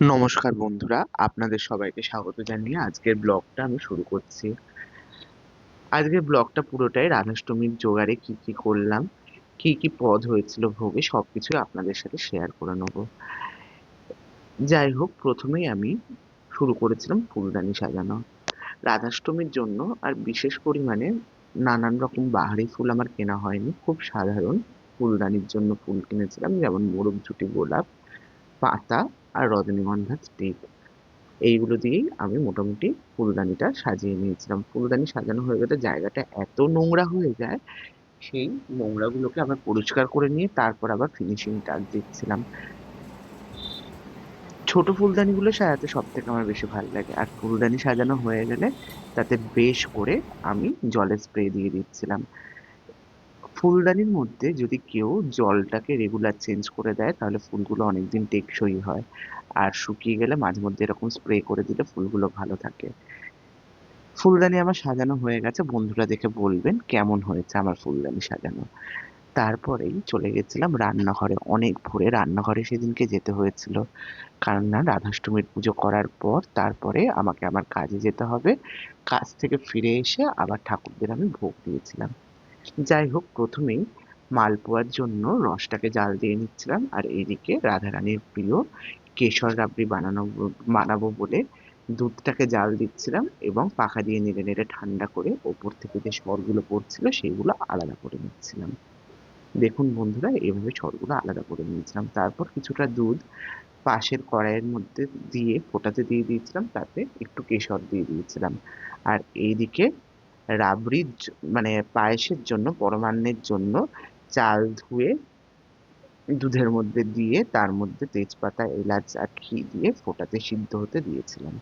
নমস্কার বন্ধুরা, আপনাদের সবাইকে স্বাগত জানিয়ে আজকের ব্লগটা আমি শুরু করছি। আজকের ব্লগটা পুরোটাই রাধাষ্টমীর জোগাড়ে কি কি করলাম, কি কি পদ হয়েছিল ভোগে সবকিছু আপনাদের সাথে শেয়ার করে নেব। যাই হোক, প্রথমেই আমি শুরু করেছিলাম ফুলদানি সাজানো। রাধাষ্টমীর জন্য আর বিশেষ পরিমাণে নানান রকম বাহারি ফুল আমার কেনা হয়নি, খুব সাধারণ ফুলদানির জন্য ফুল কিনেছিলাম, যেমন মোরগ ঝুটি, গোলাপ, পাতা আর রজনীগন্ধার স্টিক। এইগুলো দিয়েই আমি মোটামুটি ফুলদানিটা সাজিয়ে নিয়েছিলাম। ফুলদানি সাজানো হয়ে গেলে জায়গাটা এত নোংরা হয়ে যায়, সেই নোংরাগুলোকে আবার পরিষ্কার করে নিয়ে তারপর আবার ফিনিশিং টাচ দিচ্ছিলাম। ছোট ফুলদানিগুলো সাজাতে সব থেকে আমার বেশি ভালো লাগে। আর ফুলদানি সাজানো হয়ে গেলে তাতে বেশ করে আমি জলের স্প্রে দিয়ে দিচ্ছিলাম। ফুলদানির মধ্যে যদি কেউ জলটাকে রেগুলার চেঞ্জ করে দেয়, তাহলে ফুলগুলো অনেকদিন টেকসই হয়। আর শুকিয়ে গেলে মাঝে মধ্যে এরকম স্প্রে করে দিলে ফুলগুলো ভালো থাকে। ফুলদানি আমার সাজানো হয়ে গেছে, বন্ধুরা দেখে বলবেন কেমন হয়েছে আমার ফুলদানি সাজানো। তারপরেই চলে গেছিলাম রান্নাঘরে। অনেক ভোরে রান্নাঘরে সেদিনকে যেতে হয়েছিল। কারণ না, রাধাষ্টমীর পুজো করার পর তারপরে আমাকে আমার কাজে যেতে হবে। কাজ থেকে ফিরে এসে আবার ঠাকুরদের আমি ভোগ দিয়েছিলাম। যাই হোক, প্রথমেই মালপোয়ার জন্য রসটাকে জাল দিয়ে নিচ্ছিলাম আর এইদিকে রাধারানীর প্রিয় কেশর রাবড়ি বানানো, বানাবো বলে দুধটাকে জাল দিচ্ছিলাম এবং পাখা দিয়ে নেড়ে নেড়ে ঠান্ডা করে ওপর থেকে যে সরগুলো পড়ছিল সেইগুলো আলাদা করে নিচ্ছিলাম। দেখুন বন্ধুরা, এভাবে সরগুলো আলাদা করে নিয়েছিলাম। তারপর কিছুটা দুধ পাশের কড়াইয়ের মধ্যে দিয়ে ফোটাতে দিয়ে দিয়েছিলাম, তাতে একটু কেশর দিয়ে দিয়েছিলাম। আর এইদিকে রাবড়ির মানে পায়েসের জন্য, পরমান্নের জন্য চাল ধুয়ে, দুধের মধ্যে দিয়ে, তার মধ্যে তেজপাতা, এলাচ আর ঘি দিয়ে ফোটাতে সিদ্ধ হতে দিয়েছিলাম।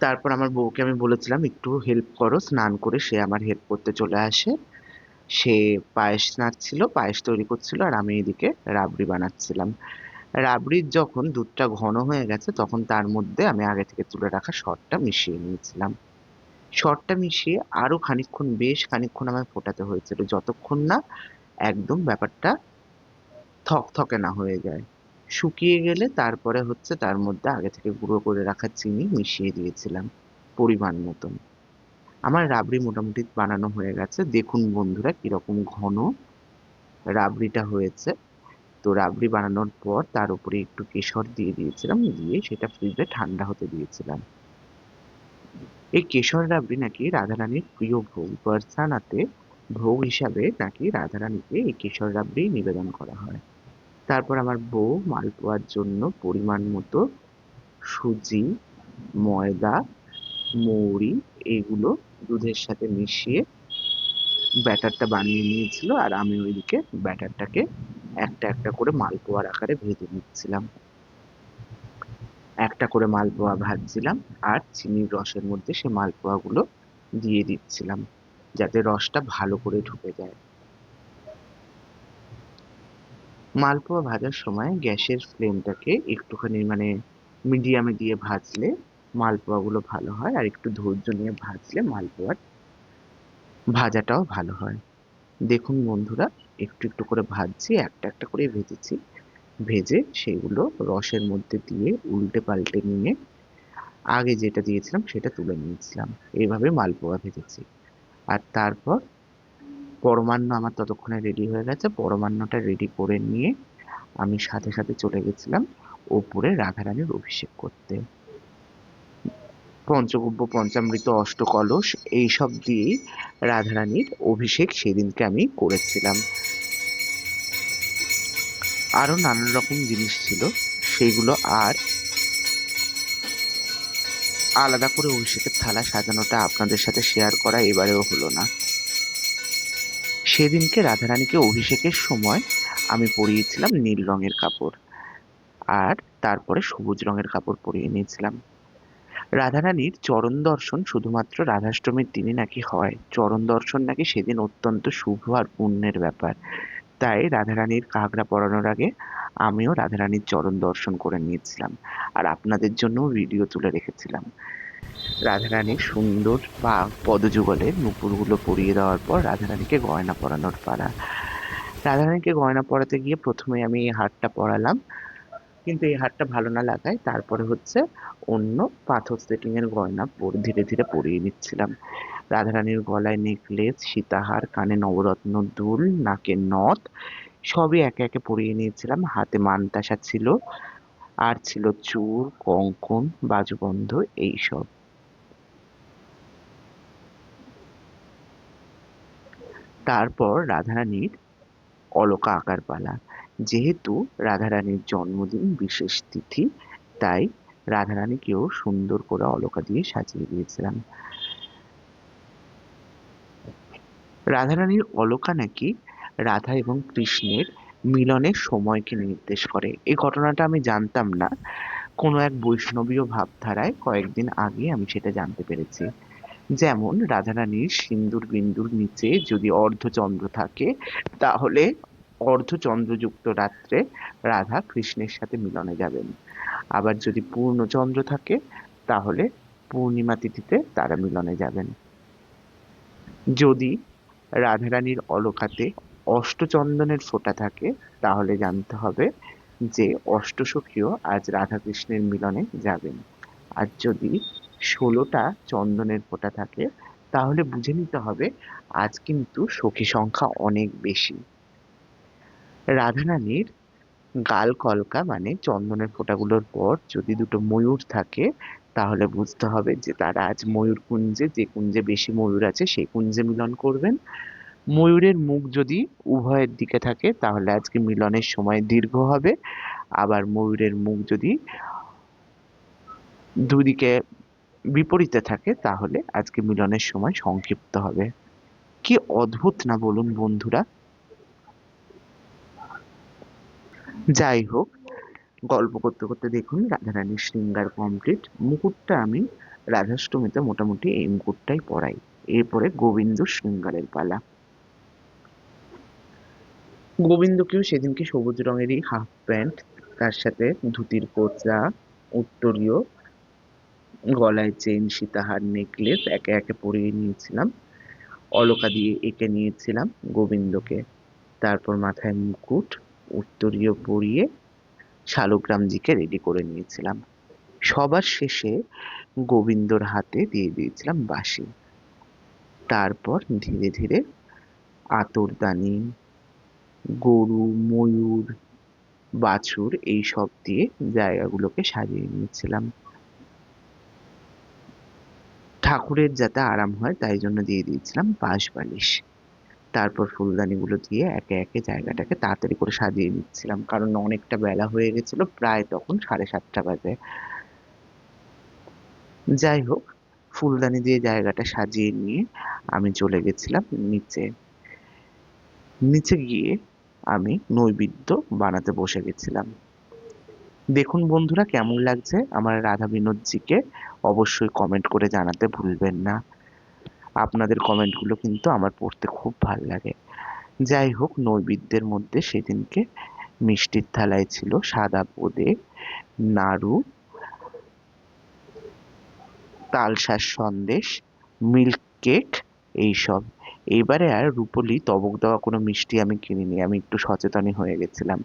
তারপর আমার বউকে আমি বলেছিলাম, একটু হেল্প করো, স্নান করে সে আমার হেল্প করতে চলে আসে। সে পায়েস নাড়ছিল, পায়েস তৈরি করছিল, আর আমি এদিকে রাবড়ি বানাচ্ছিলাম। রাবড়ির যখন দুধটা ঘন হয়ে গেছে, তখন তার মধ্যে আমি আগে থেকে তুলে রাখা সরটা মিশিয়ে নিয়েছিলাম। সরটা মিশিয়ে আরও খানিকক্ষণ, বেশ খানিকক্ষণ আমায় ফোটাতে হয়েছিল। যতক্ষণ না একদম ব্যাপারটা থকথকে না হয়ে যায়। শুকিয়ে গেলে তারপরে হচ্ছে তার মধ্যে আগে থেকে গুঁড়ো করে রাখা চিনি মিশিয়ে দিয়েছিলাম পরিমাণ মতন। আমার রাবড়ি মোটামুটি বানানো হয়ে গেছে। দেখুন বন্ধুরা কীরকম ঘন রাবড়িটা হয়েছে। তো রাবড়ি বানানোর পর তার উপরে একটু কেশর দিয়ে দিয়েছিলাম, দিয়ে সেটা ফ্রিজে ঠান্ডা হতে দিয়েছিলাম। এই কেশর রাবড়ি নাকি রাধারানীর প্রিয় ভোগ বর্ষানাতে ভোগ হিসাবে নাকি রাধারানীকে এই কেশর রাবড়ি নিবেদন করা হয়। তারপর আমার বউ মালপোয়ার জন্য পরিমাণ মতো সুজি, ময়দা, মৌরি এগুলো দুধের সাথে মিশিয়ে ব্যাটারটা বানিয়ে নিয়েছিল আর আমি ওইদিকে ব্যাটারটাকে একটা একটা করে মালপোয়ার আকারে ভেজে নিচ্ছিলাম। একটা করে মালপোয়া ভাজছিলাম আর চিনির রসের মধ্যে সে মালপোয়াগুলো দিয়ে দিচ্ছিলাম, যাতে রসটা ভালো করে ঢুকে যায়। মালপোয়া ভাজার সময় গ্যাসের ফ্লেমটাকে একটুখানি মানে মিডিয়ামে দিয়ে ভাজলে মালপোয়াগুলো ভালো হয় আর একটু ধৈর্য নিয়ে ভাজলে মালপোয়ার ভাজাটাও ভালো হয়। দেখুন বন্ধুরা, একটু একটু করে ভাজছি, একটা একটা করে ভেজেছি। ভেজে সেগুলো রসের মধ্যে দিয়ে উল্টে পাল্টে নিয়ে আগে যেটা দিয়েছিলাম সেটা তুলে নিয়েছিলাম। এইভাবে মালপোয়া ভেজেছি। আর তারপর পরমান্ন আমার ততক্ষণে রেডি হয়ে গেছে। পরমান্নটা রেডি করে নিয়ে আমি সাথে সাথে চলে গেছিলাম ওপরে রাধারানীর অভিষেক করতে। পঞ্চগব্য, পঞ্চামৃত, অষ্টকলস, এইসব দিয়েই রাধারানীর অভিষেক সেদিনকে আমি করেছিলাম। আরও নানান রকম জিনিস ছিল, সেইগুলো আর আলাদা করে অভিষেকের থালা সাজানোটা আপনাদের সাথে শেয়ার করা এবারেও হলো না। সেদিনকে রাধারানীকে অভিষেকের সময় আমি পরিয়েছিলাম নীল রঙের কাপড় আর তারপরে সবুজ রঙের কাপড় পরিয়ে নিয়েছিলাম। রাধারানীর চরণ দর্শন শুধুমাত্র রাধাষ্টমীর দিনে নাকি হয়। চরণ দর্শন নাকি সেদিন অত্যন্ত শুভ আর পুণ্যের ব্যাপার। তাই রাধারানীর কাঁকড়া পরানোর আগে আমিও রাধারানীর চরণ দর্শন করে নিয়েছিলাম আর আপনাদের জন্য ভিডিও তুলে রেখেছিলাম। রাধারানীর সুন্দর বা পদযুগলে নুপুরগুলো পরিয়ে দেওয়ার পর রাধারানীকে গয়না পরানোর পালা। রাধারানীকে গয়না পরাতে গিয়ে প্রথমে আমি এই হারটা পরালাম। কিন্তু এই হারটা ভালো না লাগায় তারপরে হচ্ছে অন্য পাথর সেটিং এর গয়না ধীরে ধীরে পরিয়ে নিচ্ছিলাম। রাধারানীর গলায় নেকলেস সীতাহার, কানে নবরত্ন, দুল, নাকে নথ, সবই একে একে পরিয়ে নিয়েছিলাম। হাতে মানতাসা ছিল, আর ছিল চূড় কঙ্কন, বাজুবন্ধ, এইসব। তারপর রাধারানীর অলকা আঁকার পালা। যেহেতু রাধারানীর জন্মদিন বিশেষ তিথি, তাই রাধারানীকেও সুন্দর করে অলকা দিয়ে সাজিয়ে দিয়েছিলাম। রাধারানীর অলকা নাকি রাধা এবং কৃষ্ণের মিলনের সময়কে নির্দেশ করে। এই ঘটনাটা আমি জানতাম না। কোনো এক বৈষ্ণবীয় ভাবধারায় কয়েকদিন আগে আমি সেটা জানতে পেরেছি। যেমন, রাধারানীর সিন্দুর বিন্দুর নিচে যদি অর্ধচন্দ্র থাকে, তাহলে অর্ধচন্দ্রযুক্ত রাত্রে রাধা কৃষ্ণের সাথে মিলনে যাবেন। আবার যদি পূর্ণচন্দ্র থাকে, তাহলে পূর্ণিমা তিথিতে তারা মিলনে যাবেন। যদি রাধারানীর অলকাতে অষ্টচন্দনের ফোঁটা থাকে, তাহলে জানতে হবে যে অষ্টসখীও আজ রাধাকৃষ্ণের মিলনে যাবেন। আর যদি ষোলোটা চন্দনের ফোঁটা থাকে, তাহলে বুঝে নিতে হবে আজ কিন্তু সখী সংখ্যা অনেক বেশি। রাধারানীর গাল কলকা মানে চন্দনের ফোঁটাগুলোর পর যদি দুটো ময়ূর থাকে, তাহলে বুঝতে হবে যে তারা আজ ময়ূর কুঞ্জে, যে কুঞ্জে বেশি ময়ূর আছে সেই কুঞ্জে মিলন করবেন। ময়ূরের মুখ যদি উভয়ের দিকে থাকে, তাহলে আজকে মিলনের সময় দীর্ঘ হবে। আবার ময়ূরের মুখ যদি দুদিকে বিপরীতে থাকে, তাহলে আজকে মিলনের সময় সংক্ষিপ্ত হবে। কি অদ্ভুত না বলুন বন্ধুরা? যাই হোক, গল্প করতে করতে দেখুন রাধারানীর শৃঙ্গার কমপ্লিট মুকুটটা আমি রাধাষ্টমীতে মোটামুটি এই মুকুটটাই পরাই। এরপরে গোবিন্দ শৃঙ্গারের পালা। গোবিন্দকেও সেদিনকে সবুজ রঙেরই হাফ প্যান্ট তার সাথে ধুতির কোচা, উত্তরীয় গলায় চেন সীতাহার নেকলেস একে একে পরিয়ে নিয়েছিলাম। অলকা দিয়ে এঁকে নিয়েছিলাম গোবিন্দকে। তারপর মাথায় মুকুট উত্তরীয় পরিয়ে শালগ্রামজিকে রেডি করে নিয়েছিলাম। সবার শেষে গোবিন্দর হাতে দিয়ে দিয়েছিলাম বাঁশি। তারপর ধীরে ধীরে আতরদানি, গরু, ময়ূর, বাছুর এইসব দিয়ে জায়গাগুলোকে সাজিয়ে নিয়েছিলাম। ঠাকুরের যাতে আরাম হয় তাই জন্য দিয়ে দিয়েছিলাম বাঁশ বালিশ। তারপর ফুলদানিগুলো দিয়ে একে একে জায়গাটাকে তাড়াতাড়ি করে সাজিয়ে নিচ্ছিলাম। কারণ অনেকটা বেলা হয়ে গেছিল, প্রায় তখন সাড়ে সাতটা বাজে। যাই হোক, ফুলদানি দিয়ে জায়গাটা সাজিয়ে নিয়ে আমি চলে গেছিলাম নিচে। নিচে গিয়ে আমি নৈবেদ্য বানাতে বসে গেছিলাম। দেখুন বন্ধুরা কেমন লাগছে আমার রাধা বিনোদজিকে, অবশ্যই কমেন্ট করে জানাতে ভুলবেন না। আপনাদের কমেন্টগুলো কিন্তু আমার পড়তে খুব ভালো লাগে। যাই হোক, নৈবেদ্যের মধ্যে সেদিনকে মিষ্টির থালায় ছিল সাদা বোঁদে, নাড়ু, তালশাঁস সন্দেশ মিল্ক কেক এইসব। এইবারে আর রূপলি তবক দেওয়া কোনো মিষ্টি আমি কিনিনি, আমি একটু সচেতনই হয়ে গেছিলাম।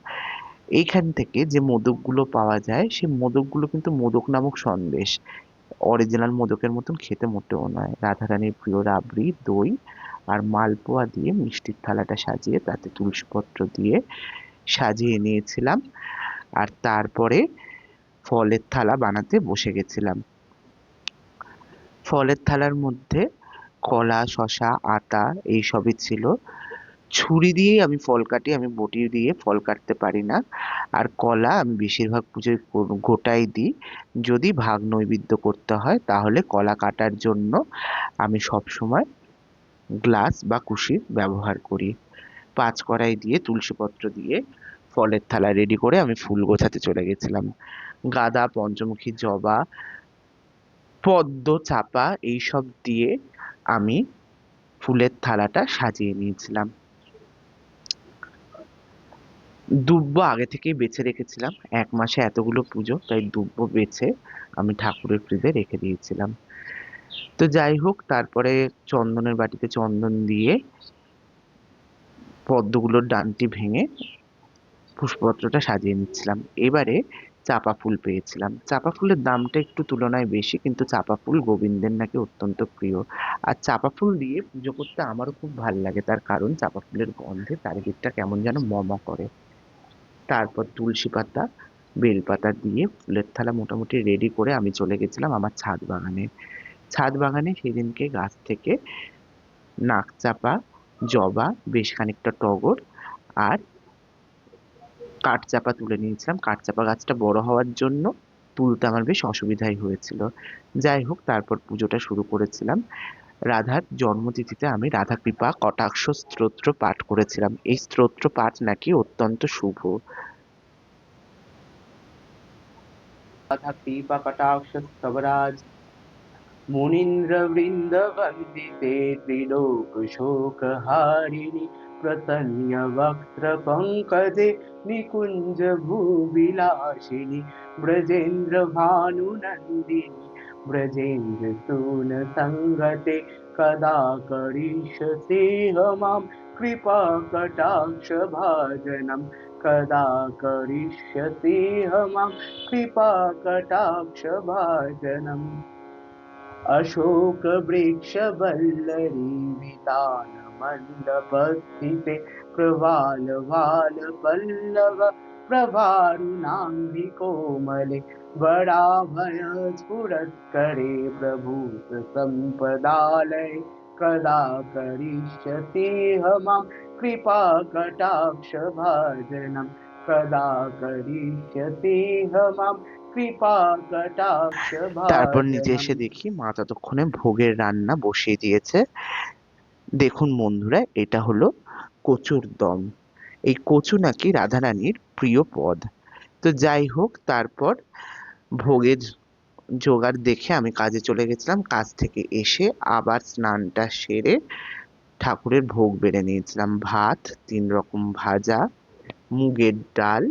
এইখান থেকে যে মোদকগুলো পাওয়া যায়, সেই মোদকগুলো কিন্তু মোদক নামক সন্দেশ। অরিজিনাল মোদকের মতন খেতে মোটেও নয়। রাধারানীর প্রিয় রাবড়ি, দই আর মালপোয়া দিয়ে মিষ্টির থালাটা সাজিয়ে তাতে তুলসীপত্র দিয়ে সাজিয়ে নিয়েছিলাম। আর তারপরে ফলের থালা বানাতে বসে গেছিলাম। ফলের থালার মধ্যে কলা শশা আতা এইসবই ছিল। ছুরি দিয়েই আমি ফল কাটি, আমি বটি দিয়ে ফল কাটতে পারি না। আর কলা আমি বেশিরভাগ পুজোয় গোটাই দিই। যদি ভাগ নৈবেদ্য করতে হয়, তাহলে কলা কাটার জন্য আমি সবসময় গ্লাস বা কুশির ব্যবহার করি। পাঁচ কড়াই দিয়ে তুলসীপত্র দিয়ে ফলের থালা রেডি করে আমি ফুল গোছাতে চলে গেছিলাম। গাঁদা, পঞ্চমুখী, জবা, পদ্ম, চাপা, এইসব দিয়ে আমি ফুলের থালাটা সাজিয়ে নিয়েছিলাম। দুব্ব আগে থেকেই বেছে রেখেছিলাম। এক মাসে এতগুলো পুজো, তাই দুব্ব বেছে আমি ঠাকুরের ফ্রিজে রেখে দিয়েছিলাম। তো যাই হোক, তারপরে চন্দনের বাটিতে চন্দন দিয়ে পদ্মগুলোর ডানটি ভেঙে পুষ্পপত্রটা সাজিয়ে নিচ্ছিলাম। এবারে চাপা ফুল পেয়েছিলাম। চাপা ফুলের দামটা একটু তুলনায় বেশি, কিন্তু চাপা ফুল গোবিন্দের নাকি অত্যন্ত প্রিয়। আর চাপা ফুল দিয়ে পুজো করতে আমারও খুব ভালো লাগে। তার কারণ চাপা ফুলের গন্ধে চারিদিকটা কেমন যেন মম করে। তারপর তুলসী পাতা, বেলপাতা দিয়ে ফুলের থালা মোটামুটি রেডি করে আমি চলে গেছিলাম আমার ছাদ বাগানে। ছাদ বাগানে সেদিনকে গাছ থেকে নাকচাপা জবা, বেশ খানিকটা টগর আর কাঠচাপা তুলে নিয়েছিলাম। কাঠচাপা গাছটা বড় হওয়ার জন্য তুলতে আমার বেশ অসুবিধাই হয়েছিল। যাই হোক, তারপর পুজোটা শুরু করেছিলাম। রাধার জন্মতিথিতে আমি রাধা কৃপা কটাক্ষ স্তোত্র পাঠ করেছিলাম এই স্তোত্র পাঠ নাকি অত্যন্ত শুভ রাধা কৃপা কটাক্ষ স্তবরাজ मुनीन्द्रवृन्दवन्दिते त्रिलोकशोकहारिणि ब्रजेन्द्रसूनसङ्गते कदा करिष्यसे हमां कृपा कटाक्षभाजनं कदा करिष्यसि हमां कृपा कटाक्षभाजनम् अशोकवृक्षवल्लरे विदानमण्डपस्थिते कृलवालवल्लभ प्रभारुणाम्बिकोमले वराभयस्फुरत्करे प्रभूतसम्पदालये कदा करिष्यते मां कृपाकटाक्षभाजनं कदा करिष्यते मां কৃপা কটাক্ষ তারপর নিচে এসে দেখি মা ততক্ষণে ভোগের রান্না বসিয়ে দিয়েছে দেখুন বন্ধুরা এটা হলো কচুর দম এই কচু নাকি রাধারানীর প্রিয় পদ। তো যাই হোক, তারপর ভোগের জোগাড় দেখে আমি কাজে চলে গেছিলাম। কাজ থেকে এসে আবার স্নানটা সেরে ঠাকুরের ভোগ বেড়ে নিয়েছিলাম। ভাত, তিন রকম ভাজা, মুগের ডাল,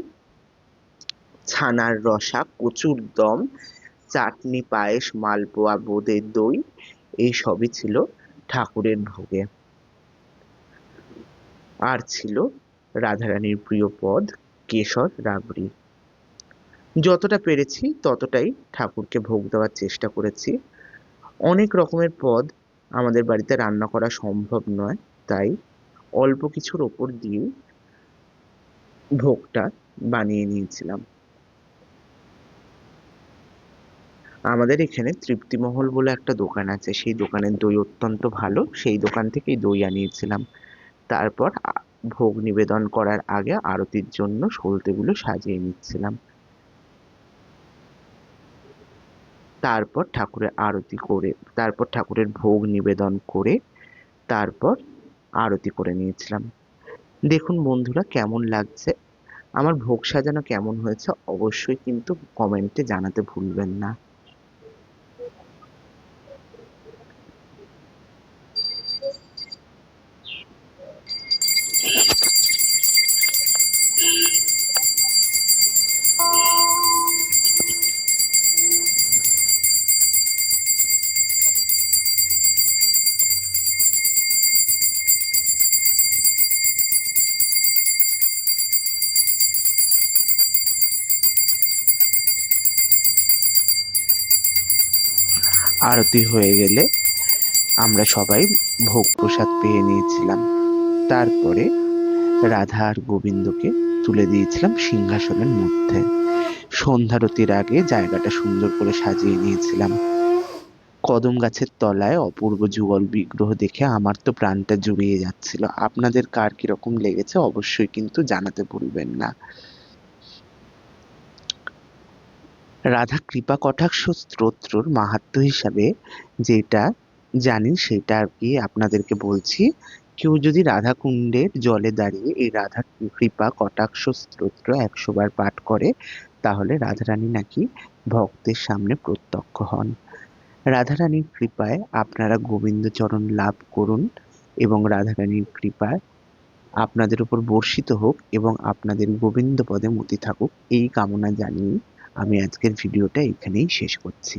ছানার রসা, কচুর দম, চাটনি, পায়েস, মালপোয়া, বোঁদের দই, এই সবই ছিল ঠাকুরের ভোগে। আর ছিল রাধারানীর প্রিয় পদ কেশর রাবড়ি। যতটা পেরেছি ততটাই ঠাকুরকে ভোগ দেওয়ার চেষ্টা করেছি। অনেক রকমের পদ আমাদের বাড়িতে রান্না করা সম্ভব নয়, তাই অল্প কিছুর ওপর দিয়ে ভোগটা বানিয়ে নিয়েছিলাম। আমাদের এখানে তৃপ্তিমহল বলে একটা দোকান আছে, সেই দোকানের দই অত্যন্ত ভালো, সেই দোকান থেকেই দই আনিয়েছিলাম। তারপর ভোগ নিবেদন করার আগে আরতির জন্য সলতেগুলো সাজিয়ে নিচ্ছিলাম। তারপর ঠাকুরের আরতি করে, তারপর ঠাকুরের ভোগ নিবেদন করে, তারপর আরতি করে নিয়েছিলাম। দেখুন বন্ধুরা কেমন লাগছে? আমার ভোগ সাজানো কেমন হয়েছে? অবশ্যই কিন্তু কমেন্টে জানাতে ভুলবেন না। আরতি হয়ে গেলে আমরা সবাই ভোগ প্রসাদ পেয়ে নিয়েছিলাম। তারপরে রাধা আর গোবিন্দকে তুলে দিয়েছিলাম সিংহাসনের মধ্যে। সন্ধ্যারতির আগে জায়গাটা সুন্দর করে সাজিয়ে নিয়েছিলাম। কদম গাছের তলায় অপূর্ব যুগল বিগ্রহ দেখে আমার তো প্রাণটা জুড়িয়ে যাচ্ছিল। আপনাদের কার কীরকম লেগেছে অবশ্যই কিন্তু জানাতে ভুলবেন না। রাধা কৃপা কটাক্ষ স্তোত্রর মাহাত্ম হিসাবে যেটা জানি সেটা আর কি আপনাদেরকে বলছি। কেউ যদি রাধা কুণ্ডের জলে দাঁড়িয়ে এই রাধা কৃপা কটাক্ষ স্তোত্র একশো বার পাঠ করে, তাহলে রাধারানী নাকি ভক্তের সামনে প্রত্যক্ষ হন। রাধারানীর কৃপায় আপনারা গোবিন্দচরণ লাভ করুন এবং রাধারানীর কৃপায় আপনাদের উপর বর্ষিত হোক এবং আপনাদের গোবিন্দ পদে মতি থাকুক, এই কামনা জানিয়ে আমি আজকের ভিডিওটা এখানেই শেষ করছি।